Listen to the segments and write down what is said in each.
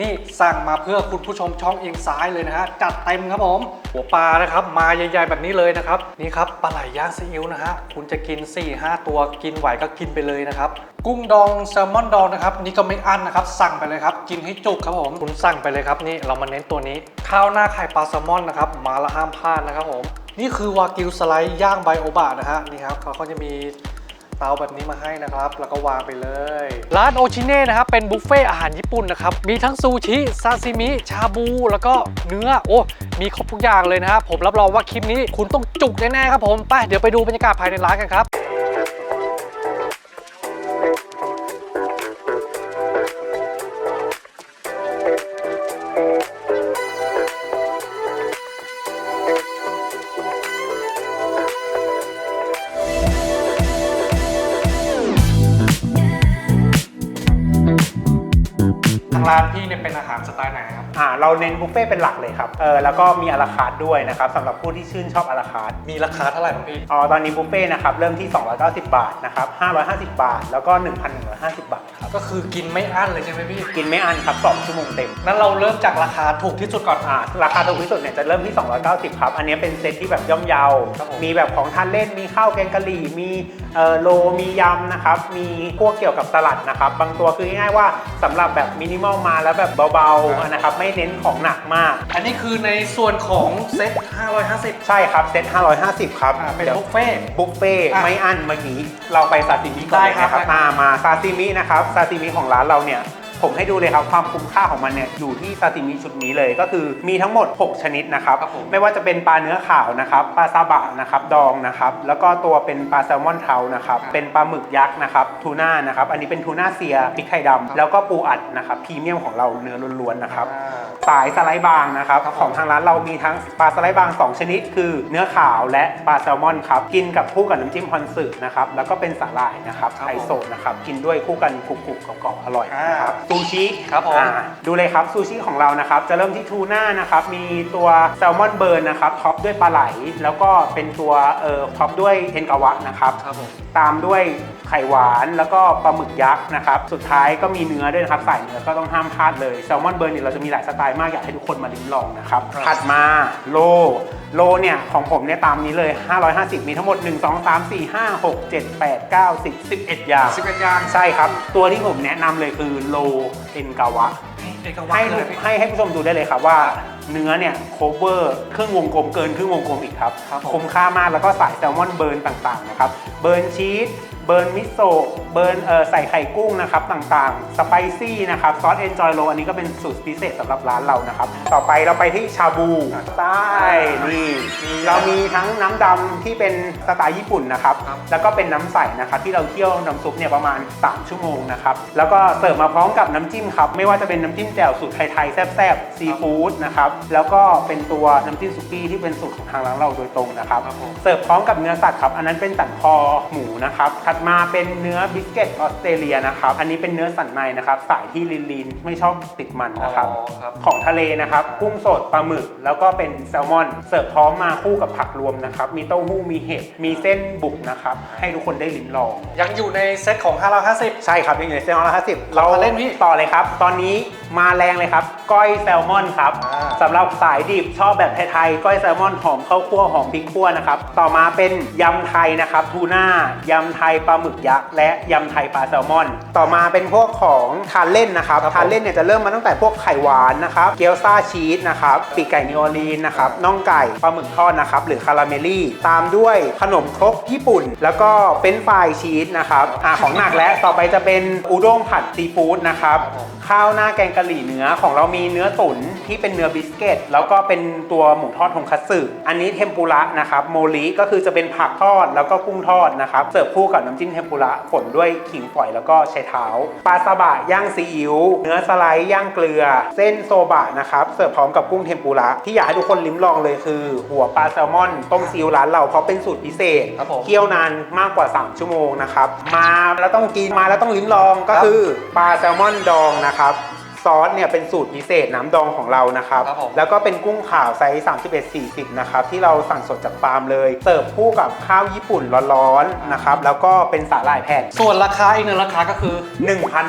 นี่สั่งมาเพื่อคุณผู้ชมช่องเอียงซ้ายเลยนะฮะ จัดเต็มครับผม หัวปลานะครับ มาใหญ่ๆแบบนี้เลยนะครับ นี่ครับปลาไหลย่างซีอิ๊วนะฮะ คุณจะกิน 4-5 ตัวกินไหวก็กินไปเลยนะครับ กุ้งดองแซลมอนดองนะครับ นี่ก็ไม่อั้นนะครับ สั่งไปเลยครับ กินให้จุกครับผม คุณสั่งไปเลยครับ นี่เรามาเน้นตัวนี้ ข้าวหน้าไข่ปลาแซลมอนนะครับ มาละห้ามพลาดนะครับผม นี่คือวากิวสไลด์ย่างไบโอบะนะฮะ นี่ครับเขาก็จะมี เตาแบบนี้มาให้นะครับ แล้วก็วางไปเลย ร้านโอชิเน่นะครับ เป็นบุฟเฟ่อาหารญี่ปุ่นนะครับ มีทั้งซูชิ ซาซิมิ ชาบู แล้วก็เนื้อ โอ้ มีครบทุกอย่างเลยนะครับ ผมรับรองว่าคลิปนี้คุณต้องจุกแน่ๆครับผม ไป เดี๋ยวไปดูบรรยากาศภายในร้านกันครับางร้านพี่เนี่ยเป็นอาหารสไตล์ไหนครับ อ่าเราเน้นบุฟเฟ่ต์เป็นหลักเลยครับ เออแล้วก็มีอาราคาร์ทด้วยนะครับสำหรับผู้ที่ชื่นชอบอาราคาร์ทมีราคาเท่าไหร่ครับพี่ อ๋อตอนนี้บุฟเฟ่ต์นะครับเริ่มที่ 290 บาทนะครับ550 บาท แล้วก็ 1,150 บาทครับ ก็คือกินไม่อั้นเลยใช่ไหมพี่ กินไม่อั้นครับ2ชั่วโมงเต็ม นั้นเราเริ่มจากราคาถูกที่สุดก่อนอ่าราคาถูกที่สุดเนี่ยจะเริ่มที่ 290 ครับ อันนี้เป็นเซตที่แบบย่อมเยาครับผม มีแบบของทานเล่น มีข้าวแกงกะหรี่ มีเอ่อโล มียำนะครับ มีพวกเกี่ยวกับสลัดนะครับ บางตัวคือง่ายๆว่าสำหรับแบบมินิมอลมาแล้วแบบเบาๆนะครับ ไม่เน้นของหนักมาก อันนี้คือในส่วนของเซ็ต550 ใช่ครับ เซต550 ครับอ่าเป็นดี๋ยวบุฟเฟ่ต์บุฟเฟ่ต์อะไม่อั้นเมื่อกี้ เราไปซาซิมิก่อนได้เลยครับนะครับได้ครับมามาซาซิมินะครับ ซาซิมิของร้านเราเนี่ย ผมให้ดูเลยครับความคุ้มค่าของมันเนี่ยอยู่ที่ซาซิมิชุดนี้เลยก็คือมีทั้งหมด 6 ชนิดนะครับ ครับผมไม่ว่าจะเป็นปลาเนื้อขาวนะครับปลาซาบะนะครับดองนะครับแล้วก็ตัวเป็นปลาแซลมอนเทานะครับเป็นปลาหมึกยักษ์นะครับทูน่านะครับอันนี้เป็นทูน่าเซียพริกไทยดำแล้วก็ปูอัดนะครับพรีเมียมของเราเนื้อล้วนๆนะครับ อ่า สายสไลด์บางนะครับครับผมของทางร้านเรามีทั้งปลาสไลด์บาง 2 ชนิด คือเนื้อขาวและปลาแซลมอนครับกินกับคู่กับน้ำจิ้มฮอนสึนะครับแล้วก็เป็นสาหร่ายนะครับครับไอโซะนะครับกินด้วยคู่กันกรุบๆกรอบๆอร่อยอ่านะครับซูชิครับผม อ่าดูเลยครับซูชิของเรานะครับจะเริ่มที่ทูน่านะครับมีตัวแซลมอนเบิร์นนะครับท็อปด้วยปลาไหล แล้วก็เป็นตัวเอ่อท็อปด้วยเทนกาวะนะครับครับผม ตามด้วย ไข่หวานแล้วก็ปลาหมึกยักษ์นะครับ สุดท้ายก็มีเนื้อด้วยนะครับสายเนื้อก็ต้องห้ามพลาดเลยแซลมอนเบิร์นเนี่ยเราจะมีหลายสไตล์มากอยากให้ทุกคนมาลิ้มลองนะครับครับถัดมาโลโลเนี่ยของผมเนี่ยตามนี้เลย 550 มีทั้งหมด 1 2 3 4 5 6 7 8 9 10 11 อย่าง 11 อย่าง ใช่ครับ ตัวที่ผมแนะนำเลยคือโลเอ็นกาวะเอกวัให้เลยพี่ให้ให้ผู้ชมดูได้เลยครับว่าเนื้อเนี่ยโคเวอร์ครึ่งวงกลมเกินครึ่งวงกลมอีกครับครับผมคุ้มค่ามากแล้วก็สายแซลมอนเบิร์นต่างๆนะครับ เบิร์นชีส เบิร์นมิโซะเบิร์นเอ่อใส่ไข่กุ้งนะครับต่างๆ สไปซี่นะครับซอสเอนจอยโรอันนี้ก็เป็นสูตรพิเศษสำหรับร้านเรานะครับ ต่อไปเราไปที่ชาบูสไตล์นี่เรามีทั้งน้ำดำที่เป็นสไตล์ญี่ปุ่นนะครับครับ แล้วก็เป็นน้ำใสนะครับที่เราเคี่ยวน้ำซุปเนี่ยประมาณ 3 ชั่วโมงนะครับ แล้วก็เสิร์ฟมาพร้อมกับน้ำจิ้มครับ ไม่ว่าจะเป็นน้ำจิ้มแจ่วสูตรไทยๆแซ่บๆซีฟู้ดนะครับ แล้วก็เป็นตัวน้ำจิ้มสุกี้ที่เป็นสูตรของทางร้านเราโดยตรงนะครับครับผมเสิร์ฟพร้อมกับเนื้อสัตว์ครับ อันนั้นเป็นสันคอหมูนะครับถัดมาเป็นเนื้อบิสเกตออสเตรเลียนะครับ อันนี้เป็นเนื้อสันในนะครับ สายที่ลีนๆไม่ชอบติดมันนะครับ อ๋อครับ ของทะเลนะครับ กุ้งสดปลาหมึก แล้วก็เป็นแซลมอน เสิร์ฟพร้อมมาคู่กับผักรวมนะครับ มีเต้าหู้มีเห็ดมีเส้นบุกนะครับ ให้ทุกคนได้ลิ้มลอง ยังอยู่ในเซ็ตของ 550 ใช่ครับยังอยู่ในเซนร้อยห้าสิบเราเล่นพี่ต่อเลยครับ ตอนนี้มาแรงเลยครับ ก้อยแซลมอนครับอ่า สำหรับสายดิบชอบแบบไทยๆก้อยแซลมอนหอมข้าวคั่วหอมพริกคั่วนะครับ ต่อมาเป็นยำไทยนะครับทูน่ายำไทยปลาหมึกยักษ์และยำไทยปลาแซลมอน ต่อมาเป็นพวกของทานเล่นนะครับครับผมทานเล่นเนี่ยจะเริ่มมาตั้งแต่พวกไข่หวานนะครับเกี๊ยวซ่าชีสนะครับปีกไก่นิวออร์ลีนนะครับน่องไก่ปลาหมึกทอดนะครับหรือคาราเมลลี่ ตามด้วยขนมครกญี่ปุ่น แล้วก็เฟรนช์ฟรายชีสนะครับอ่าของหนักและต่อไปจะเป็นอุด้งผัดซีฟู้ดนะครับครับผมข้าวหน้าแกงกะหรี่เนื้อของเรามีเนื้อตุ๋นที่เป็นเนื้อบิสกิตแล้วก็เป็นตัวหมูทอดทงคัตสึอันนี้เทมปุระนะครับโมริก็คือจะเป็นผักทอดแล้วก็กุ้งทอดนะครับเสิร์ฟคู่กับน้ำจิ้มเทมปุระฝนด้วยขิงฝอยแล้วก็ไชเท้าปลาซาบะย่างซีอิ๊วเนื้อสไลด์ย่างเกลือ เส้นโซบะนะครับเสิร์ฟพร้อมกับกุ้งเทมปุระที่อยากให้ทุกคนลิ้มลองเลยคือ หัวปลาแซลมอนต้มซีอิ๊วร้านเราเพราะเป็นสูตรพิเศษครับผม เคี่ยวนานมากกว่า 3 ชั่วโมงนะครับมาแล้วต้องกินมาแล้วต้องลิ้มลองก็ครับคือปลาแซลมอนดองนะครับ ซอสเนี่ยเป็นสูตรพิเศษน้ำดองของเรานะครับ ครับผม แล้วก็เป็นกุ้งขาวไซส์31 40 นะครับ ที่เราสั่งสดจากฟาร์มเลย เสิร์ฟคู่กับข้าวญี่ปุ่นร้อนๆนะครับ แล้วก็เป็นสาหร่ายแผ่นส่วนราคาอีกหนึ่งราคาก็คือ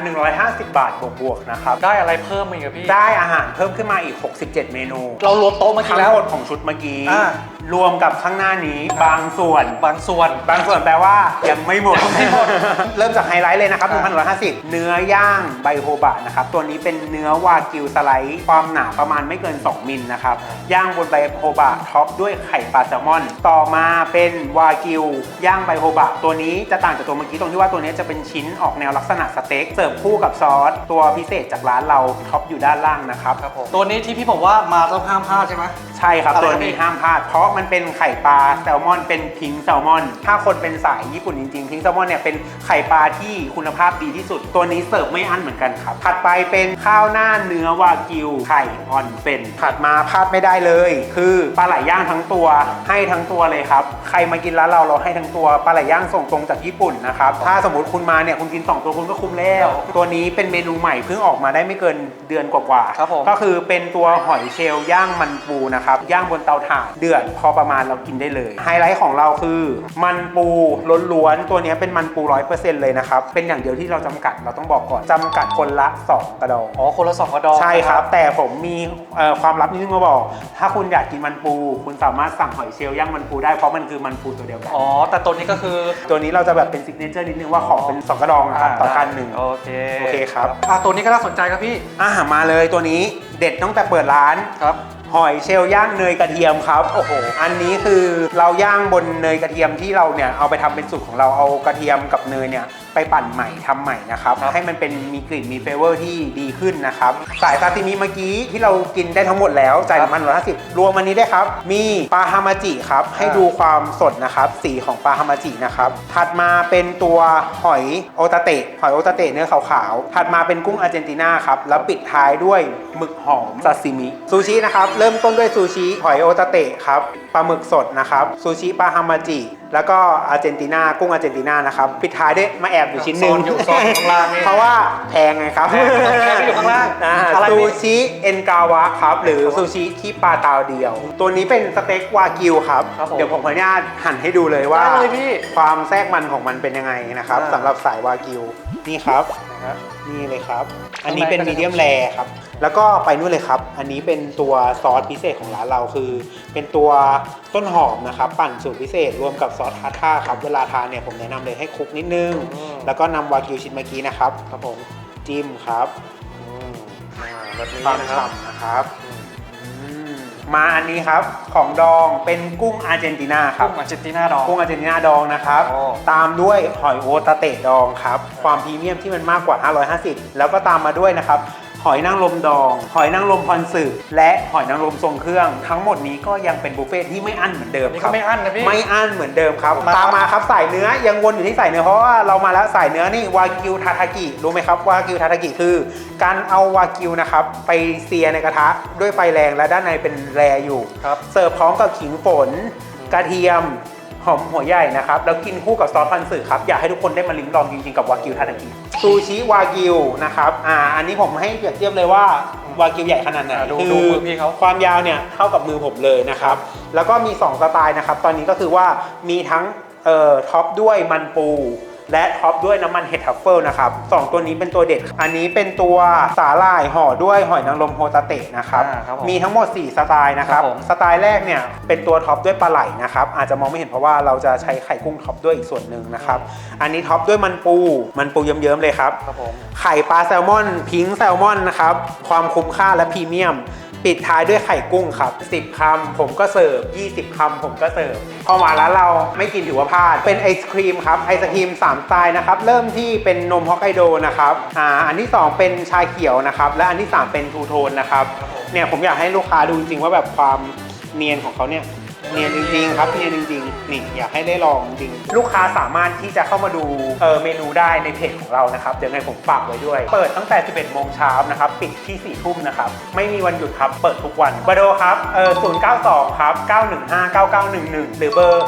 1,150 บาทบวกๆนะครับ ได้อะไรเพิ่มมาอีกอะพี่ ได้อาหารเพิ่มขึ้นมาอีก 67 เมนู เรารวมโต๊ะเมื่อกี้ทั้งแล้ว หมดของชุดเมื่อกี้ อ่า รวมกับข้างหน้านี้บางส่วน บางส่วน บางส่วนแปลว่ายังไม่หมด ยังไม่หมดเริ่มจากไฮไลท์เลยนะครับอ่า1,150 เนื้อย่างไบโฮบะนะครับ ตัวนี้เป็นเนื้อวากิวสไลด์ความหนาประมาณไม่เกิน 2 มิลนะครับ ย่างบนไบโฮบะท็อปด้วยไข่ปลาแซลมอน ต่อมาเป็นวากิว ย่างไบโฮบะ ตัวนี้จะต่างจากตัวเมื่อกี้ตรงที่ว่าตัวนี้จะเป็นชิ้นออกแนวลักษณะสเต็กเสิร์ฟคู่กับซอส ตัวพิเศษจากร้านเราท็อปอยู่ด้านล่างนะครับครับผมตัวนี้ที่พี่บอกว่ามาต้องห้ามพลาดใช่ไหมใช่ครับอะไรตัวครับนี้พี่ห้ามพลาด เพราะมันเป็นไข่ปลาแซลมอน เป็นพิงค์แซลมอน ถ้าคนเป็นสายญี่ปุ่นจริงๆพิงค์แซลมอนเนี่ยเป็นไข่ปลาที่คุณภาพดีที่สุด ตัวนี้เสิร์ฟไม่อั้นเหมือนกันครับถัดไปเป็นข้าวหน้าเนื้อวากิวไข่ออนเป็นถัดมาพลาดไม่ได้เลย คือปลาไหลย่างทั้งตัว ให้ทั้งตัวเลยครับ ใครมากินร้านเราเราให้ทั้งตัวปลาไหลย่างส่งตรงจากญี่ปุ่นนะครับ ถ้าสมมติคุณมาเนี่ยคุณกินสองตัวคุณก็คุ้มแล้ว ตัวนี้เป็นเมนูใหม่เพิ่งออกมาได้ไม่เกินเดือนกว่าๆครับผม ก็คือเป็นตัวหอยเชลล์ย่างมันปูนะครับ ย่างบนเตาถ่านเดือดพอประมาณเรากินได้เลย ไฮไลท์ของเราคือ มันปูล้วนๆตัวนี้เป็นมันปูร้อยเปอร์เซ็นต์เลยนะครับ เป็นอย่างเดียวที่เราจำกัดเราต้องบอกก่อนจำกัดคนละ 2 กระดองอ๋อคนละสองกระดองใช่ครับนะแต่ผมมีเอ่อความลับนิดนึงมาบอก ถ้าคุณอยากกินมันปู คุณสามารถสั่งหอยเชลล์ย่างมันปูได้เพราะมันคือมันปูตัวเดียวกันอ๋อแต่ตัวนี้ก็คือตัวนี้เราจะแบบเป็นซิกเนเจอร์นิดนึงว่าขอเป็นสองกระดองนะครับต่อกันหนึ่งโอเคโอเคครับอะตัวนี้ก็น่าสนใจครับพี่อ่ามาเลยตัวนี้เด็ดตั้งแต่เปิดร้านครับ หอยเชลล์ย่างเนยกระเทียมครับโอ้โหอันนี้คือเราย่างบนเนยกระเทียมที่เราเนี่ยเอาไปทำเป็นสูตรของเราเอากระเทียมกับเนยเนี่ยไปปั่นใหม่ทำใหม่นะครับครับให้มันเป็นมีกลิ่นมีเฟเวอร์ที่ดีขึ้นนะครับสายซาซิมิเมื่อกี้ที่เรากินได้ทั้งหมดแล้วจ่ายมันร้อยห้าสิบรวมอันนี้ได้วยครับ มีปลาฮามาจิครับให้ดูความสดนะครับสีของปลาฮามาจินะครับถัดมาเป็นตัวหอยโอตาเตะหอยโอตาเตะเนื้อขาวๆถัดมาเป็นกุ้งอาร์เจนตินาครับแล้วปิดท้ายด้วยหมึกหอมซาซิมิซูชินะครับเริ่มต้นด้วยซูชิหอยโอตาเตะครับปลาหมึกสดนะครับซูชิปลาฮามาจิ แล้วก็อาร์เจนตินากุ้งอาร์เจนตินานะครับปิดท้ายด้วยมาแอบอยู่ชิ้นหนึ่งโซนอยู่โซนอยู่ข้างล่างนี่ เพราะว่าแพงไงครับแพงแพงอยู่ข้างล่างอ่าอะไรพี่ซูชิเอ็นกาวะครับ หรือซูชิที่ปลาตาวเดียว ตัวนี้เป็นสเต็กวากิวครับ ครับผมเดี๋ยวผมขออนุญาตหั่นให้ดูเลยว่า ได้เลยพี่ความแทรกมันของมันเป็นยังไงนะครับอ่า สำหรับสายวากิวนี่ครับ นะครับนี่เลยครับ อันนี้เป็นข้างในก็มีจะเดียมแรครับ แล้วก็ไปนู่นเลยครับ อันนี้เป็นตัวซอสพิเศษของร้านเราคือ เป็นตัวต้นหอมนะครับ ปั่นสูตรพิเศษรวมกับซอสทาท่าครับ เวลาทานเนี่ยผมแนะนำเลยให้คลุกนิดนึง อืม แล้วก็นำวากิวชิ้นเมื่อกี้นะครับครับผมจิ้มครับอืมอ่าแบบนี้ความนะครับ ฉ่ำนะครับ อื มมาอันนี้ครับของดองเป็นกุ้งอาร์เจนตินาครับ กุ้งอาร์เจนตินาดอง กุ้งอาร์เจนตินาดองนะครับ โอ้ ตามด้วยหอยโอตาเตะดองครับ ความพรีเมียมที่มันมากกว่า 550 แล้วก็ตามมาด้วยนะครับ หอยนางรมดอง หอยนางรมพรสึกและหอยนางรมทรงเครื่อง ทั้งหมดนี้ก็ยังเป็นบุฟเฟ่ที่ไม่อั้นเหมือนเดิมนี่ครัก็บไม่อั้นนะพี่ ไม่อั้นเหมือนเดิมครับ มาตามมาครับสายเนื้อยังวนอยู่ที่สายเนื้อเพราะว่าเรามาแล้วสายเนื้อนี่วากิวทาทากิรู้ไหมครับวากิวทาทากิคือ การเอาวากิวนะครับไปเซียในกระทะด้วยไฟแรงและด้านในเป็นแรอยู่ ครับ เสิร์ฟพร้อมกับขิงฝน กระเทียม หอมหัวใหญ่นะครับ แล้วกินคู่กับซอสพันสึครับ อยากให้ทุกคนได้มาลิ้มลองจริงๆกับวากิวทาทากิซูชิวากิวนะครับอ่าอันนี้ผมให้เปรียบเทียบเลยว่าวากิวใหญ่ขนาดไหนอ่าดูคืดูมือพี่เขาความยาวเนี่ยเท่ากับมือผมเลยนะครับ แล้วก็มี 2 สไตล์นะครับ ตอนนี้ก็คือว่ามีทั้งเอ่อท็อปด้วยมันปู และท็อปด้วยน้ำมันเห็ดทัฟเฟิลนะครับสองตัวนี้เป็นตัวเด็ด อันนี้เป็นตัวสาหร่ายห่อด้วยหอยนางรมโฮตาเตะนะครับ อ่าครับผมมีทั้งหมด 4 สไตล์นะครับ ครับผม สไตล์แรกเนี่ยเป็นตัวท็อปด้วยปลาไหลนะครับ อาจจะมองไม่เห็นเพราะว่าเราจะใช้ไข่กุ้งท็อปด้วยอีกส่วนหนึ่งนะครับ อันนี้ท็อปด้วยมันปู มันปูเยิ้มๆเลยครับ ครับผม ไข่ปลาแซลมอน พิงค์แซลมอนนะครับ ความคุ้มค่าและพรีเมียม ปิดท้ายด้วยไข่กุ้งครับ 10 คำผมก็เสิร์ฟ 20 คำผมก็เสิร์ฟพอมาร้านเราไม่กินถือว่าพลาด เป็นไอศครีมครับ ไอศครีม 3สไตล์นะครับ เริ่มที่เป็นนมฮอกไกโดนะครับอ่าอันที่ 2 เป็นชาเขียวนะครับ และอันที่ 3 เป็นทูโทนนะครับเนี่ยผมอยากให้ลูกค้าดูจริงๆว่าแบบความเนียนของเขาเนี่ย เนียนจริงๆครับเนียนจริงๆนี่อยากให้ได้ลองจริงลูกค้าสามารถที่จะเข้ามาดูเออเมนูได้ในเพจของเรานะครับเดี๋ยวไงผมฝากไว้ด้วย เปิดตั้งแต่ 11 โมงเช้านะครับปิดที่ 4 ทุ่มนะครับไม่มีวันหยุดครับเปิดทุกวันเบอร์โทรครับเออ092ครับ915 9911 หรือเบอร์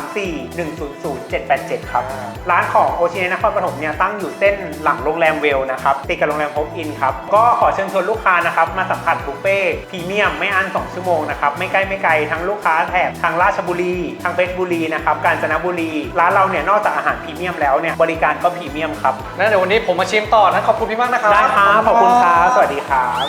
034 100 787 ครับ ร้านของโอชิเนนครปฐมเนี่ยตั้งอยู่เส้นหลังโรงแรมเวลนะครับติดกับโรงแรมโฮปอินครับก็ขอเชิญชวนลูกค้านะครับมาสัมผัสบุฟเฟ่พรีเมียมไม่อั้น2ชั่วโมงนะครับไม่ใกล้ไม่ไกลทั้งลูกค้าแถบทางราชบุรี ทางเพชรบุรีนะครับกาญจนบุรี ร้านเราเนี่ยนอกจากอาหารพรีเมียมแล้วเนี่ยบริการก็พรีเมียมครับนะเดี๋ยววันนี้ผมมาชิมต่อนะขอบคุณพี่มากนะครับได้ครับขอบคุณครับสวัสดีครับ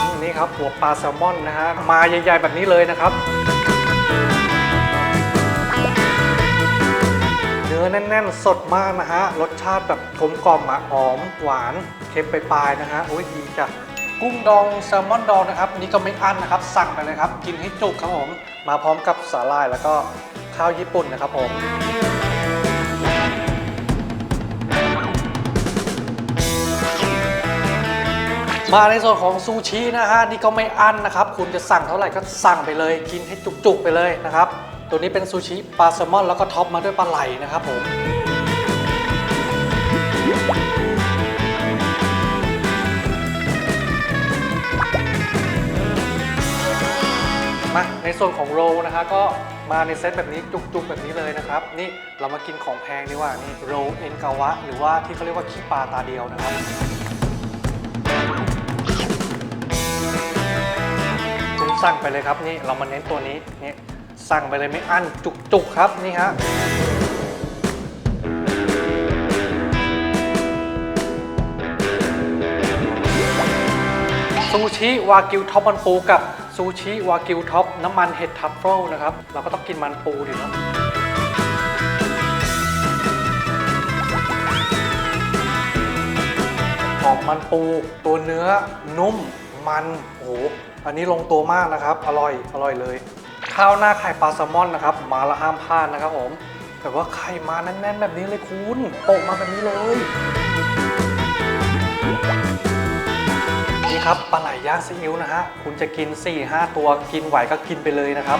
อืมนี่ครับหัวปลาแซลมอนนะฮะมาใหญ่ๆแบบนี้เลยนะครับเนื้อแน่นๆ สดมากนะฮะ รสชาติแบบกลมกล่อมอะหอม หวาน เค็มปลายๆนะฮะโอ้ยดีจ้ะกุ้งดองแซลมอนดองนะครับนนี่ก็ไม่อั้นนะครับ สั่งไปเลยครับ กินให้จุกครับผม มาพร้อมกับสาหร่ายแล้วก็ข้าวญี่ปุ่นนะครับผมมาในส่วนของซูชินะฮะนี่ก็ไม่อั้นนะครับ คุณจะสั่งเท่าไหร่ก็สั่งไปเลย กินให้จุกๆไปเลยนะครับ ตัวนี้เป็นซูชิปลาแซลมอนแล้วก็ท็อปมาด้วยปลาไหลนะครับผม มาในส่วนของโรลนะคะก็มาในเซตแบบนี้จุกๆแบบนี้เลยนะครับ นี่เรามากินของแพงดีกว่านี่โรลเอ็นกาวะ หรือว่าที่เขาเรียกว่าขี้ปลาตาเดียวนะครับคุณสั่งไปเลยครับนี่เรามาเน้นตัวนี้นี่สั่งไปเลยไม่อั้นจุกๆครับนี่ฮะ ซูชิวากิวท็อปมันปูกับซูชิวากิวท็อปน้ำมันเห็ดทัฟเฟิลนะครับ เราก็ต้องกินมันปูดิเนะหอมมันปู ตัวเนื้อนุ่มมันโอ้โหอันนี้ลงตัวมากนะครับ อร่อยอร่อยเลย ข้าวหน้าไข่ปลาแซลมอนนะครับ มาละห้ามพลาดนะครับผมแต่ว่าไข่มาแน่นๆแบบนี้เลยคุณโปะมาแบบนี้เลย ครับปลาไหลย่างซีอิ๊วนะฮะคุณจะกิน 4-5 ตัวกินไหวก็กินไปเลยนะครับ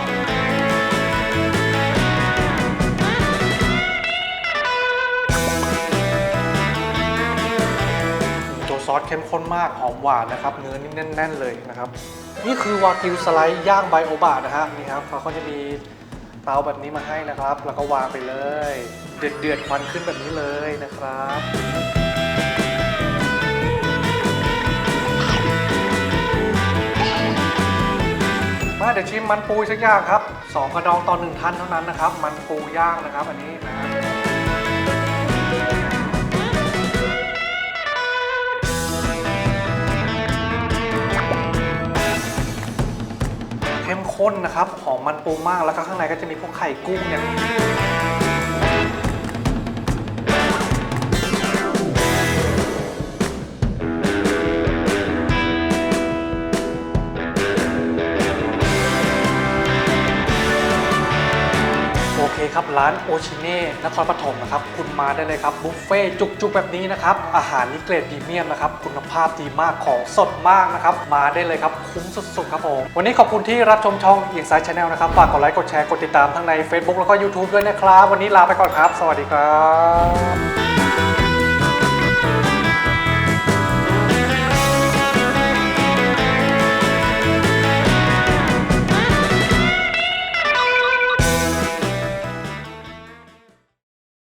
ตัวซอสเข้มข้นมากหอมหวานนะครับ เนื้อนี่แน่น ๆ เลยนะครับ นี่คือวากิวสไลด์ย่างไบโอบะนะฮะนี่ครับเขาก็จะมีเตาแบบนี้มาให้นะครับ แล้วก็วางไปเลย เดือดเดือดๆควันขึ้นแบบนี้เลยนะครับ มาเดี๋ยวชิมมันปูสักอย่างครับสองกระดองต่อหนึ่งท่านเท่านั้นนะครับ มันปูย่างนะครับ อันนี้นะฮะเข้มข้นนะครับหอมมันปูมากแล้วก็ข้างในก็จะมีพวกไข่กุ้งเนี่ย ครับร้านโอชิเน่นครปฐมนะครับคุณมาได้เลยครับบุฟเฟ่จุกๆแบบนี้นะครับอาหารนี่เกรดพรีเมียมนะครับคุณภาพดีมากของสดมากนะครับมาได้เลยครับคุ้มสุดๆครับผมวันนี้ขอบคุณที่รับชมช่องอินไซด์ชาแนลนะครับฝากกดไลค์กดแชร์กดติดตามทั้งใน Facebook แล้วก็ YouTube ด้วยนะครับ วันนี้ลาไปก่อนครับ สวัสดีครับ